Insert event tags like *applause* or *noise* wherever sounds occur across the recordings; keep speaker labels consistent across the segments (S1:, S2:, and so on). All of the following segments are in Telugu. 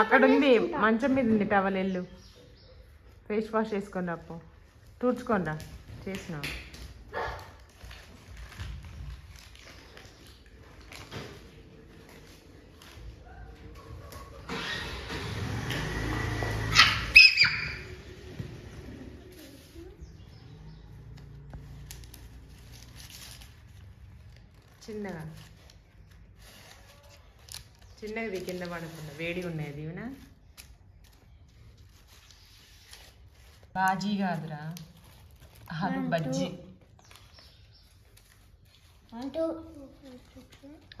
S1: అక్కడ ఉంది మంచం మీద ఉంది టవల్ ఎల్లు ఫేస్ వాష్ చేసుకొని అప్పు తుడుచుకొని రా. చేసిన. చిన్నగా. చిన్నది కింద పడకుండా వేడి ఉన్నాయి దీవెన బాజీ కాదురా. ఆలు బజ్జీ.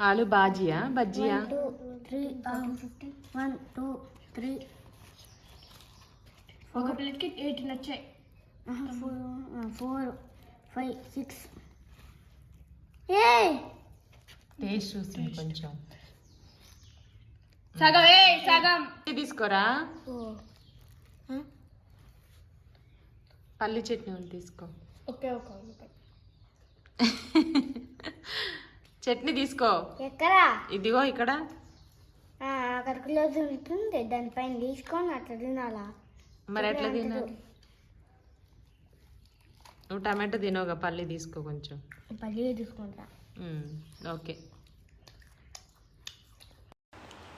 S1: ఆలు బాజియా? బజ్జియా?
S2: వన్ టూ త్రీ
S3: ఒక ప్లేట్కి ఎయిటీన్ వచ్చాయి
S2: ఫోర్ ఫోర్ ఫైవ్ సిక్స్. ఏ!
S1: టేస్ట్ చూస్తుంది కొంచెం.
S3: సగం ఏ సగం.
S1: తీసుకోరా? పల్లి చట్నీ ఉంది తీసుకో.
S3: Okay okay okay.
S1: చట్నీ తీసుకో.
S2: ఎక్కడా?
S1: ఇదిగో ఇక్కడ.
S2: క్లోజ్ ఉంటుంది దానిపైన తీసుకొని అట్లా తినాలా?
S1: మరి ఎట్లా తినాలి? నువ్వు టమాటో తినవుగా పల్లి తీసుకో కొంచెం.
S2: పల్లి తీసుకుంటా.
S1: ఓకే.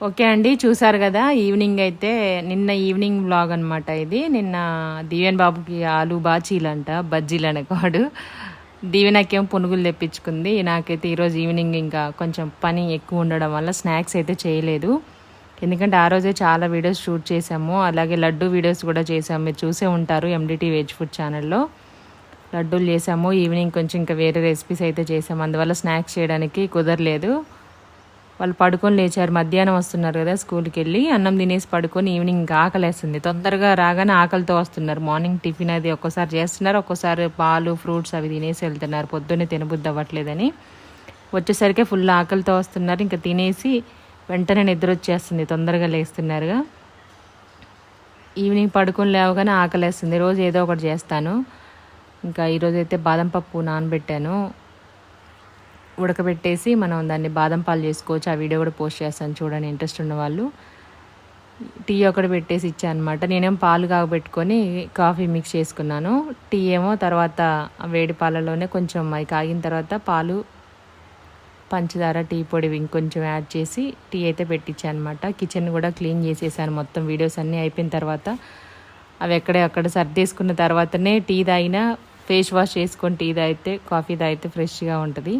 S1: ఓకే అండి చూసారు కదా ఈవినింగ్ అయితే నిన్న ఈవినింగ్ బ్లాగ్ అనమాట ఇది. నిన్న దివ్యన్ బాబుకి ఆలు బాచీలంట బజ్జీలు అనేవాడు దీవెనకేం పునుగులు తెప్పించుకుంది. నాకైతే ఈరోజు ఈవినింగ్ ఇంకా కొంచెం పని ఎక్కువ ఉండడం వల్ల స్నాక్స్ అయితే చేయలేదు. ఎందుకంటే ఆ రోజే చాలా వీడియోస్ షూట్ చేసాము అలాగే లడ్డు వీడియోస్ కూడా చేసాము మీరు చూసే ఉంటారు ఎండిటీ వెజ్ ఫుడ్ ఛానల్లో. లడ్డూలు చేసాము ఈవినింగ్ కొంచెం ఇంకా వేరే రెసిపీస్ అయితే చేసాము అందువల్ల స్నాక్స్ చేయడానికి కుదరలేదు. వాళ్ళు పడుకొని లేచారు మధ్యాహ్నం వస్తున్నారు కదా స్కూల్కి వెళ్ళి అన్నం తినేసి పడుకొని ఈవినింగ్ ఇంకా ఆకలేస్తుంది. తొందరగా రాగానే ఆకలితో వస్తున్నారు. మార్నింగ్ టిఫిన్ అది ఒక్కోసారి చేస్తున్నారు ఒక్కోసారి పాలు ఫ్రూట్స్ అవి తినేసి వెళ్తున్నారు. పొద్దున్నే తినబుద్ధి అవ్వట్లేదని వచ్చేసరికి ఫుల్ ఆకలితో వస్తున్నారు. ఇంకా తినేసి వెంటనే నిద్ర వచ్చేస్తుంది తొందరగా లేస్తున్నారుగా. ఈవినింగ్ పడుకొని లేవగానే ఆకలేస్తుంది. రోజు ఏదో ఒకటి చేస్తాను. ఇంకా ఈరోజైతే బాదం పప్పు నానబెట్టాను. ఉడకబెట్టేసి మనం దాన్ని బాదం పాలు చేసుకోవచ్చు. ఆ వీడియో కూడా పోస్ట్ చేస్తాను చూడండి ఇంట్రెస్ట్ ఉన్న వాళ్ళు. టీ ఒకటి పెట్టేసి ఇచ్చాను అనమాట నేనేం పాలు కాగబెట్టుకొని కాఫీ మిక్స్ చేసుకున్నాను. టీ ఏమో తర్వాత వేడి పాలలోనే కొంచెం అవి కాగిన తర్వాత పాలు పంచదార టీ పొడి ఇంకొంచెం యాడ్ చేసి టీ అయితే పెట్టించాను అనమాట కిచెన్ కూడా క్లీన్ చేసేసాను మొత్తం వీడియోస్ అన్నీ అయిపోయిన తర్వాత. అవి ఎక్కడే అక్కడ సర్దేసుకున్న తర్వాతనే టీ తాగినా ఫేస్ వాష్ చేసుకొని టీ తాగితే కాఫీ తాగితే ఫ్రెష్గా ఉంటుంది.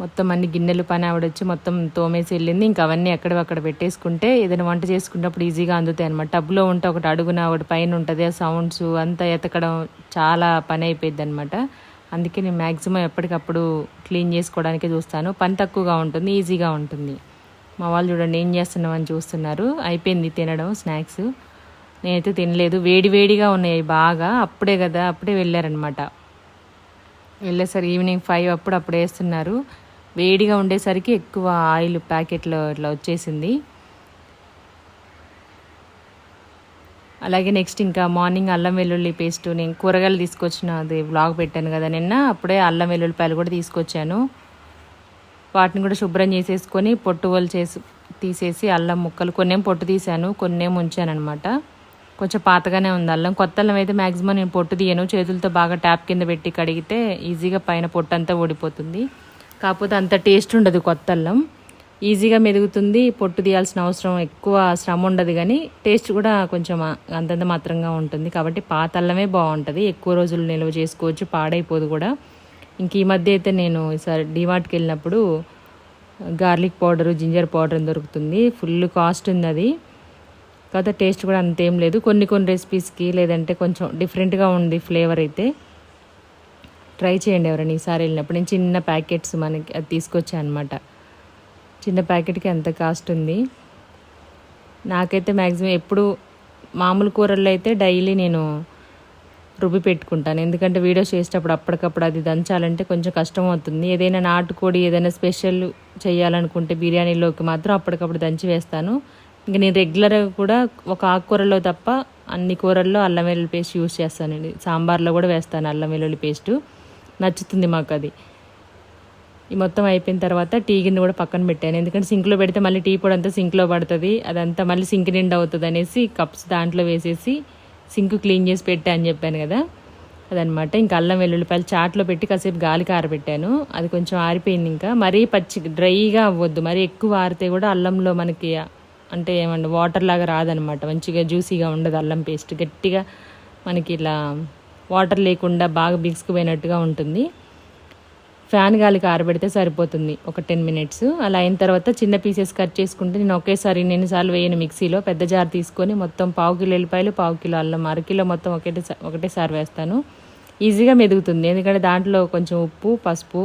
S1: మొత్తం అన్ని గిన్నెలు పని ఆవిడొచ్చి మొత్తం తోమేసి వెళ్ళింది. ఇంకా అవన్నీ ఎక్కడ అక్కడ పెట్టేసుకుంటే ఏదైనా వంట చేసుకున్నప్పుడు ఈజీగా అందుతాయి అనమాట టబ్లో ఉంటే ఒకటి అడుగున ఒకటి పైన ఉంటుంది. ఆ సౌండ్స్ అంతా ఎతకడం చాలా పని అయిపోయింది అనమాట అందుకే నేను మ్యాక్సిమం ఎప్పటికప్పుడు క్లీన్ చేసుకోవడానికే చూస్తాను. పని తక్కువగా ఉంటుంది ఈజీగా ఉంటుంది. మా వాళ్ళు చూడండి ఏం చేస్తున్నామని చూస్తున్నారు. అయిపోయింది తినడం స్నాక్స్. నేనైతే తినలేదు. వేడి వేడిగా ఉన్నాయి బాగా. అప్పుడే కదా అప్పుడే వెళ్ళారనమాట వెళ్ళేసరి ఈవినింగ్ ఫైవ్ అప్పుడు అప్పుడు వేస్తున్నారు. వేడిగా ఉండేసరికి ఎక్కువ ఆయిల్ ప్యాకెట్లో ఇట్లా వచ్చేసింది. అలాగే నెక్స్ట్ ఇంకా మార్నింగ్ అల్లం వెల్లుల్లి పేస్ట్ నేను కూరగాయలు తీసుకొచ్చిన అది బ్లాగ్ పెట్టాను కదా నిన్న అప్పుడే అల్లం వెల్లుల్లిపాయలు కూడా తీసుకొచ్చాను. వాటిని కూడా శుభ్రం చేసేసుకొని పొట్టువలు చేసి తీసేసి అల్లం ముక్కలు కొన్నేం పొట్టు తీసాను కొన్నేం ఉంచాను అనమాట కొంచెం పాతగానే ఉంది అల్లం. కొత్త అల్లం అయితే మ్యాక్సిమం నేను పొట్టు తీయను చేతులతో బాగా ట్యాప్ కింద పెట్టి కడిగితే ఈజీగా పైన పొట్టు అంతా ఓడిపోతుంది కాకపోతే అంత టేస్ట్ ఉండదు కొత్త అల్లం. ఈజీగా మెదుగుతుంది పొట్టు తీయాల్సిన అవసరం ఎక్కువ శ్రమ ఉండదు కానీ టేస్ట్ కూడా కొంచెం అంతంత మాత్రంగా ఉంటుంది. కాబట్టి పాత అల్లమే బాగుంటుంది. ఎక్కువ రోజులు నిల్వ చేసుకోవచ్చు పాడైపోదు కూడా. ఇంక ఈ మధ్య అయితే నేను ఈసారి డిమార్ట్కి వెళ్ళినప్పుడు గార్లిక్ పౌడరు జింజర్ పౌడర్ దొరుకుతుంది. ఫుల్ కాస్ట్ ఉంది అది. కాకపోతే టేస్ట్ కూడా అంతేం లేదు. కొన్ని కొన్ని రెసిపీస్కి లేదంటే కొంచెం డిఫరెంట్గా ఉంది ఫ్లేవర్ అయితే. ట్రై చేయండి ఎవరైనా ఈసారి వెళ్ళినప్పుడు. నేను చిన్న ప్యాకెట్స్ మనకి అది తీసుకొచ్చాను అనమాట చిన్న ప్యాకెట్కి ఎంత కాస్ట్ ఉంది? నాకైతే మ్యాక్సిమం ఎప్పుడు మామూలు కూరల్లో అయితే డైలీ నేను రుబ్బి పెట్టుకుంటాను. ఎందుకంటే వీడియోస్ చేసేటప్పుడు అప్పటికప్పుడు అది దంచాలంటే కొంచెం కష్టం అవుతుంది. ఏదైనా నాటుకోడి ఏదైనా స్పెషల్ చేయాలనుకుంటే బిర్యానీలోకి మాత్రం అప్పటికప్పుడు దంచి వేస్తాను. ఇంకా నేను రెగ్యులర్గా కూడా ఒక ఆకుకూరలో తప్ప అన్ని కూరల్లో అల్లం వెల్లుల్లి పేస్ట్ యూస్ చేస్తానండి. సాంబార్లో కూడా వేస్తాను అల్లం వెల్లుల్లి పేస్టు. నచ్చుతుంది మాకు అది ఈ మొత్తం అయిపోయిన తర్వాత టీ గిన్నె కూడా పక్కన పెట్టాను. ఎందుకంటే సింక్లో పెడితే మళ్ళీ టీ పొడి అంతా సింక్లో పడుతుంది. అదంతా మళ్ళీ సింక్ నిండా అవుతుంది అనేసి కప్స్ దాంట్లో వేసేసి సింక్ క్లీన్ చేసి పెట్టా అని చెప్పాను కదా. అదనమాట ఇంకా అల్లం వెల్లుల్లిపాయలు చాట్లో పెట్టి కాసేపు గాలికి ఆరబెట్టాను అది కొంచెం ఆరిపోయింది ఇంకా. మరీ పచ్చి డ్రైగా అవ్వద్దు. మరీ ఎక్కువ ఆరితే కూడా అల్లంలో మనకి అంటే ఏమంటే వాటర్ లాగా రాదనమాట మంచిగా జ్యూసీగా ఉండదు అల్లం పేస్ట్. గట్టిగా మనకి ఇలా వాటర్ లేకుండా బాగా బిగుసుకుపోయినట్టుగా ఉంటుంది. ఫ్యాన్ గాలికి ఆరబెడితే సరిపోతుంది ఒక టెన్ మినిట్స్. అలా అయిన తర్వాత చిన్న పీసెస్ కట్ చేసుకుంటే నేను ఒకేసారి నేను ఎన్నిసార్లు వేయను మిక్సీలో పెద్ద జార్ తీసుకొని మొత్తం పావు కిలో ఎల్లిపాయలు పావు కిలో అల్లం అరకిలో మొత్తం ఒకటే ఒకటేసారి వేస్తాను. ఈజీగా మెదుగుతుంది ఎందుకంటే దాంట్లో కొంచెం ఉప్పు పసుపు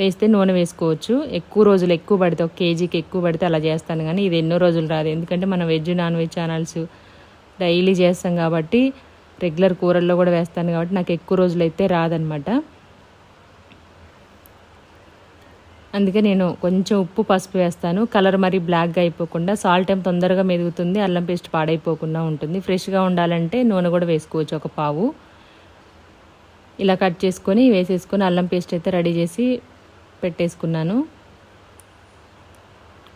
S1: వేస్తే నూనె వేసుకోవచ్చు. ఎక్కువ రోజులు ఎక్కువ పడితే ఒక కేజీకి ఎక్కువ పడితే అలా చేస్తాను కానీ ఇది ఎన్నో రోజులు రాదు. ఎందుకంటే మనం veg non veg channels daily చేస్తాం కాబట్టి రెగ్యులర్ కూరల్లో కూడా వేస్తాను కాబట్టి నాకు ఎక్కువ రోజులు అయితే రాదనమాట అందుకే నేను కొంచెం ఉప్పు పసుపు వేస్తాను. కలర్ మరి బ్లాక్గా అయిపోకుండా సాల్ట్ ఏం తొందరగా మెదుగుతుంది అల్లం పేస్ట్ పాడైపోకుండా ఉంటుంది. ఫ్రెష్గా ఉండాలంటే నూనె కూడా వేసుకోవచ్చు ఒక పావు. ఇలా కట్ చేసుకొని వేసేసుకొని అల్లం పేస్ట్ అయితే రెడీ చేసి పెట్టేసుకున్నాను.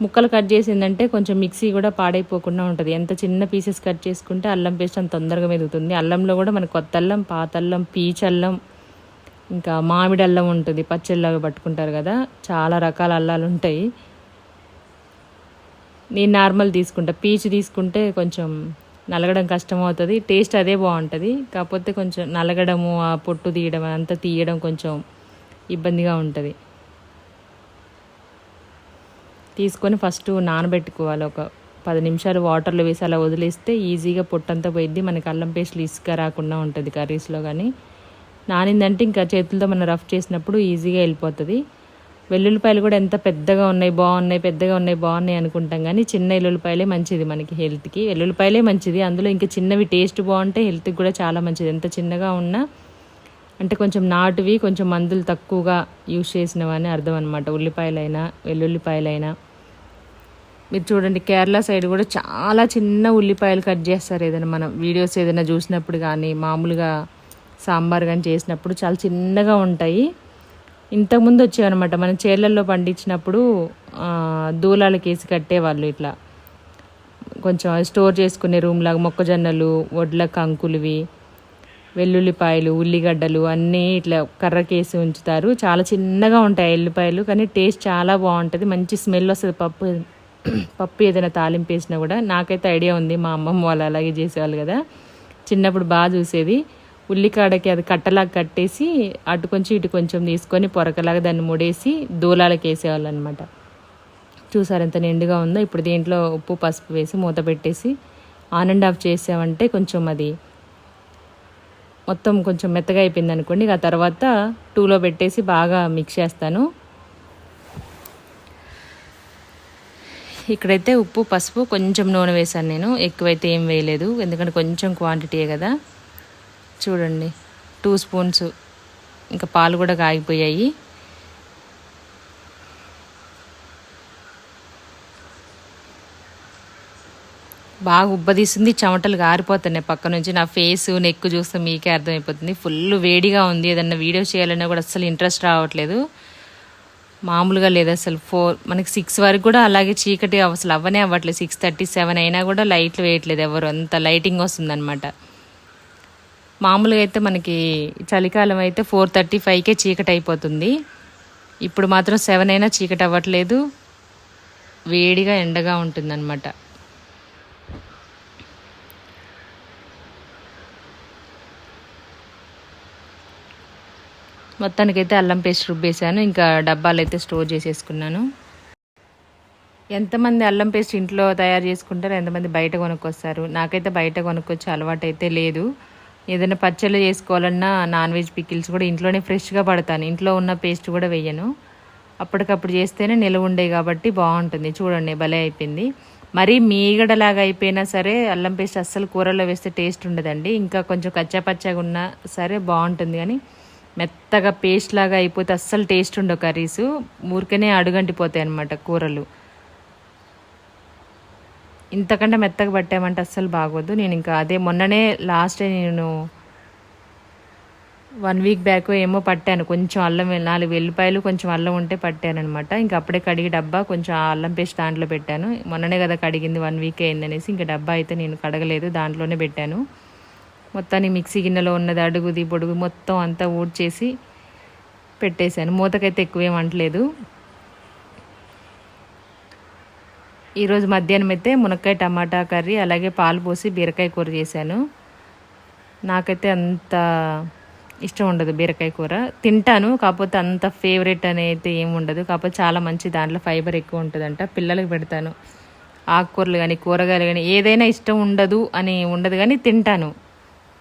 S1: ముక్కలు కట్ చేసిందంటే కొంచెం మిక్సీ కూడా పాడైపోకుండా ఉంటుంది. ఎంత చిన్న పీసెస్ కట్ చేసుకుంటే అల్లం పేస్ట్ అంత తొందరగా మెదుగుతుంది. అల్లంలో కూడా మనకు కొత్త అల్లం పాత అల్లం పీచ్ అల్లం ఇంకా మామిడి అల్లం ఉంటుంది. పచ్చళ్ళగా పట్టుకుంటారు కదా చాలా రకాల అల్లాలు ఉంటాయి. నేను నార్మల్ తీసుకుంటా. పీచ్ తీసుకుంటే కొంచెం నలగడం కష్టం అవుతుంది టేస్ట్ అదే బాగుంటుంది. కాకపోతే కొంచెం నలగడము ఆ పొట్టు తీయడం అంతా తీయడం కొంచెం ఇబ్బందిగా ఉంటుంది. తీసుకొని ఫస్ట్ నానబెట్టుకోవాలి. ఒక పది నిమిషాలు వాటర్లో వేసి అలా వదిలేస్తే ఈజీగా పొట్టంతా పోయిద్ది. మనకి అల్లం పేస్ట్లు ఇసుక రాకుండా ఉంటుంది కర్రీస్లో కానీ. నానిందంటే ఇంకా చేతులతో మనం రఫ్ చేసినప్పుడు ఈజీగా వెళ్ళిపోతుంది. వెల్లుల్లిపాయలు కూడా ఎంత పెద్దగా ఉన్నాయి బాగున్నాయి పెద్దగా ఉన్నాయి బాగున్నాయి అనుకుంటాం కానీ చిన్న వెల్లుల్లిపాయలే మంచిది మనకి హెల్త్కి. వెల్లుల్లిపాయలే మంచిది. అందులో ఇంకా చిన్నవి టేస్ట్ బాగుంటే హెల్త్కి కూడా చాలా మంచిది. ఎంత చిన్నగా ఉన్నా అంటే కొంచెం నాటువి కొంచెం మందులు తక్కువగా యూజ్ చేసినవని అర్థం అనమాట ఉల్లిపాయలైనా వెల్లుల్లిపాయలైనా. మీరు చూడండి కేరళ సైడ్ కూడా చాలా చిన్న ఉల్లిపాయలు కట్ చేస్తారు. ఏదైనా మనం వీడియోస్ ఏదైనా చూసినప్పుడు కానీ మామూలుగా సాంబార్ కానీ చేసినప్పుడు చాలా చిన్నగా ఉంటాయి. ఇంతకుముందు వచ్చేవన్నమాట మనం చేర్లల్లో పండించినప్పుడు ఆ, దూలాలకు వేసి కట్టేవాళ్ళు ఇట్లా. కొంచెం స్టోర్ చేసుకునే రూమ్లాగా మొక్కజొన్నలు వడ్ల కంకులువి వెల్లుల్లిపాయలు ఉల్లిగడ్డలు అన్నీ ఇట్లా కర్రకేసి ఉంచుతారు. చాలా చిన్నగా ఉంటాయి ఎల్లిపాయలు కానీ టేస్ట్ చాలా బాగుంటుంది. మంచి స్మెల్ వస్తుంది పప్పు పప్పు ఏదైనా తాలింపు వేసినా కూడా నాకైతే ఐడియా ఉంది మా అమ్మమ్మ వాళ్ళు అలాగే చేసేవాళ్ళు కదా. చిన్నప్పుడు బాగా చూసేది. ఉల్లికాడకి అది కట్టలాగా కట్టేసి అటు కొంచెం ఇటు కొంచెం తీసుకొని పొరకలాగా దాన్ని ముడేసి దూలాలకు వేసేవాళ్ళు అనమాట చూసారు ఎంత నిండుగా ఉందో. ఇప్పుడు దీంట్లో ఉప్పు పసుపు వేసి మూత పెట్టేసి ఆన్ అండ్ ఆఫ్ చేసామంటే కొంచెం అది మొత్తం కొంచెం మెత్తగా అయిపోయింది అనుకోండి ఆ తర్వాత టూలో పెట్టేసి బాగా మిక్స్ చేస్తాను. ఇక్కడైతే ఉప్పు పసుపు కొంచెం నూనె వేసాను నేను. ఎక్కువైతే ఏం వేయలేదు. ఎందుకంటే కొంచెం క్వాంటిటీయే కదా. చూడండి. టూ స్పూన్స్ ఇంకా పాలు కూడా కాగిపోయాయి. బాగా ఉబ్బదీస్తుంది చెమటలు గారిపోతున్నాయి పక్క నుంచి. నా ఫేస్ నెక్ చూస్తే మీకే అర్థమైపోతుంది. ఫుల్ వేడిగా ఉంది. ఏదన్నా వీడియో చేయాలన్నా కూడా అసలు ఇంట్రెస్ట్ రావట్లేదు. మామూలుగా లేదు అసలు. ఫోర్ మనకి సిక్స్ వరకు కూడా అలాగే చీకటి అసలు అవ్వనే అవ్వట్లేదు. సిక్స్ థర్టీ సెవెన్ అయినా కూడా లైట్లు వేయట్లేదు ఎవరు. అంత లైటింగ్ వస్తుందన్నమాట. మామూలుగా అయితే మనకి చలికాలం అయితే ఫోర్ థర్టీ ఫైవ్కే చీకటి అయిపోతుంది. ఇప్పుడు మాత్రం సెవెన్ అయినా చీకటి అవ్వట్లేదు. వేడిగా ఎండగా ఉంటుందన్నమాట. మొత్తానికైతే అల్లం పేస్ట్ రుబ్బేసాను ఇంకా డబ్బాలు అయితే స్టోర్ చేసేసుకున్నాను. ఎంతమంది అల్లం పేస్ట్ ఇంట్లో తయారు చేసుకుంటారు ఎంతమంది బయట కొనుక్కొస్తారు? నాకైతే బయట కొనుక్కొచ్చే అలవాటు అయితే లేదు. ఏదైనా పచ్చళ్ళు చేసుకోవాలన్నా నాన్ వెజ్ పికిల్స్ కూడా ఇంట్లోనే ఫ్రెష్గా పడతాను. ఇంట్లో ఉన్న పేస్ట్ కూడా వేయను. అప్పటికప్పుడు చేస్తేనే నిలవ ఉండే కాబట్టి బాగుంటుంది. చూడండి భలే అయిపోయింది. మరీ మీగడలాగా అయిపోయినా సరే అల్లం పేస్ట్ అస్సలు కూరలో వేస్తే టేస్ట్ ఉండదండి. ఇంకా కొంచెం కచ్చాపచ్చగా ఉన్నా సరే బాగుంటుంది. కానీ మెత్తగా పేస్ట్ లాగా అయిపోతే అస్సలు టేస్ట్ ఉండవు కర్రీస్. ఊరికనే అడుగంటిపోతాయి అన్నమాట కూరలు. ఇంతకంటే మెత్తగా పట్టామంటే అస్సలు బాగోదు. నేను ఇంకా అదే మొన్ననే లాస్ట్ నేను వన్ వీక్ బ్యాక్ ఏమో పట్టాను. కొంచెం అల్లం నాలుగు వెల్లిపాయలు కొంచెం అల్లం ఉంటే పట్టాను అనమాట ఇంకా అప్పుడే కడిగి డబ్బా కొంచెం అల్లం పేస్ట్ దాంట్లో పెట్టాను. మొన్ననే కదా కడిగింది వన్ వీక్ అయిందనేసి ఇంకా డబ్బా అయితే నేను కడగలేదు దాంట్లోనే పెట్టాను. మొత్తాన్ని మిక్సీ గిన్నెలో ఉన్నది అడుగుది పొడుగు మొత్తం అంతా ఊడ్చేసి పెట్టేశాను. మూతకైతే ఎక్కువేం అంటలేదు. ఈరోజు మధ్యాహ్నం అయితే మునక్కాయ టమాటా కర్రీ అలాగే పాలు పోసి బీరకాయ కూర చేశాను. నాకైతే అంత ఇష్టం ఉండదు బీరకాయ కూర. తింటాను కాకపోతే అంత ఫేవరెట్ అనేది ఏమి ఉండదు. కాకపోతే చాలా మంచి దాంట్లో ఫైబర్ ఎక్కువ ఉంటుందంట. పిల్లలకు పెడతాను. ఆకుకూరలు కానీ కూరగాయలు కానీ ఏదైనా ఇష్టం ఉండదు అని ఉండదు కానీ తింటాను.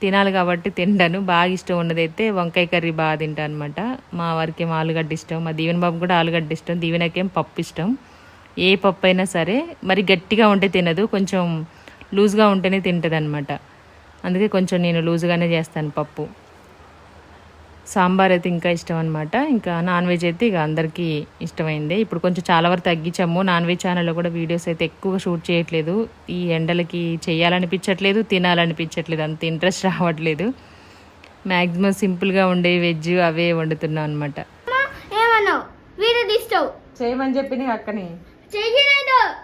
S1: తినాలి కాబట్టి తింటాను బాగా ఇష్టం ఉన్నదైతే వంకాయ కర్రీ బాగా తింటాను అనమాట మా వారికి ఏం ఆలుగడ్డ ఇష్టం మా దీవెన బాబు కూడా ఆలుగడ్డ ఇష్టం దీవెనకేం పప్పు ఇష్టం. ఏ పప్పు అయినా సరే మరి గట్టిగా ఉంటే తినదు కొంచెం లూజ్గా ఉంటేనే తింటుంది అనమాట అందుకే కొంచెం నేను లూజ్గానే చేస్తాను పప్పు. సాంబార్ అయితే ఇంకా ఇష్టం అనమాట ఇంకా నాన్ వెజ్ అయితే ఇక అందరికీ ఇష్టమైంది. ఇప్పుడు కొంచెం చాలా వరకు తగ్గించాము. నాన్ వెజ్ ఛానల్లో కూడా వీడియోస్ అయితే ఎక్కువగా షూట్ చేయట్లేదు. ఈ ఎండలకి చేయాలనిపించట్లేదు తినాలనిపించట్లేదు. అంత ఇంట్రెస్ట్ *laughs* రావట్లేదు. మ్యాక్సిమం సింపుల్గా ఉండే వెజ్ అవే వండుతున్నాం అనమాట చేయమని చెప్పింది అక్కని.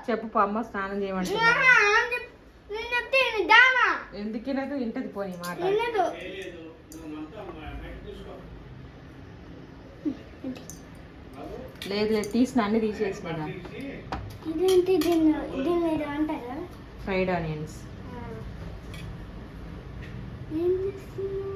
S1: చెప్పు అమ్మ స్నానం ఎందుకు ఇంటది పోనీ మాట? లేదు లేదు తీసిన అన్ని తీసేసిన
S2: ఇదేంటి దీన్ని దీన్ని ఏదో అంటారా?
S1: Fried onions.
S2: ఏం చేస్తున్నావు?